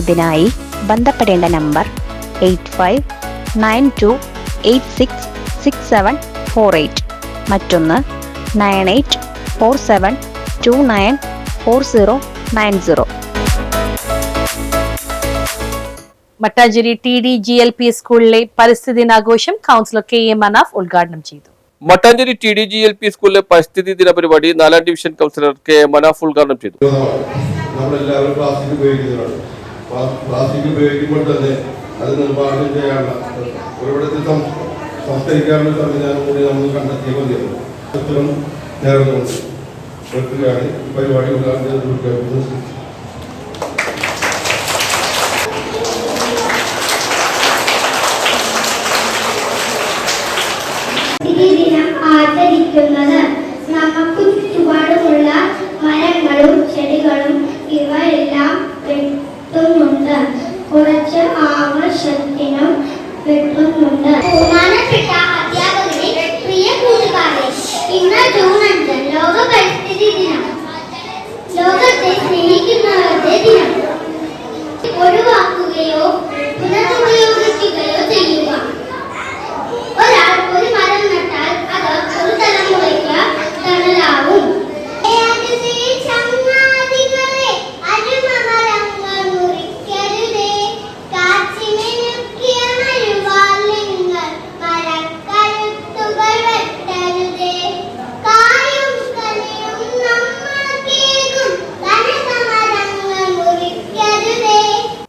ഇതിനായി ബന്ധപ്പെടേണ്ട number eight five nine two eight six six seven four eight. മറ്റൊന്ന് nine eight four seven two nine four zero nine zero. Mattancherry T D G L P സ്കൂളിലെ പരിസ്ഥിതി ദിനാഘോഷം councillor K M Manaf ഉദ്ഘാടനം ചെയ്തു. Mattancherry T D G L P സ്കൂളിലെ പരിസ്ഥിതി ദിന പരിപാടി നാലാം ഡിവിഷൻ കൗൺസിലർ കെ മനാഫ് ഉദ്ഘാടനം ചെയ്തു. നമ്മളെല്ലാവരും പ്ലാസ്റ്റിക് ഉപയോഗിക്കുമ്പോൾ തന്നെ അത് നിർമ്മാർജനം ചെയ്യാനുള്ള ഉറവിടത്തിൽ സംസ്കരിക്കാനുള്ള സംവിധാനം കൂടി നമ്മൾ കണ്ടെത്തിയ മതിയാവും ഉത്തരം നേർന്നുകൊണ്ട് പരിപാടി ഉദ്ഘാടനം ആചരിക്കുന്നത്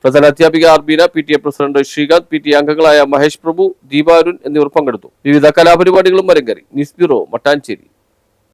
പ്രധാന അധ്യാപിക Arbeena P T A president Srikanth P T അംഗങ്ങളായ മഹേഷ് പ്രഭു ദീപാരുൺ എന്നിവർ പങ്കെടുത്തു. വിവിധ കലാപരിപാടികളും അരങ്ങേറി. News bureau Mattancherry.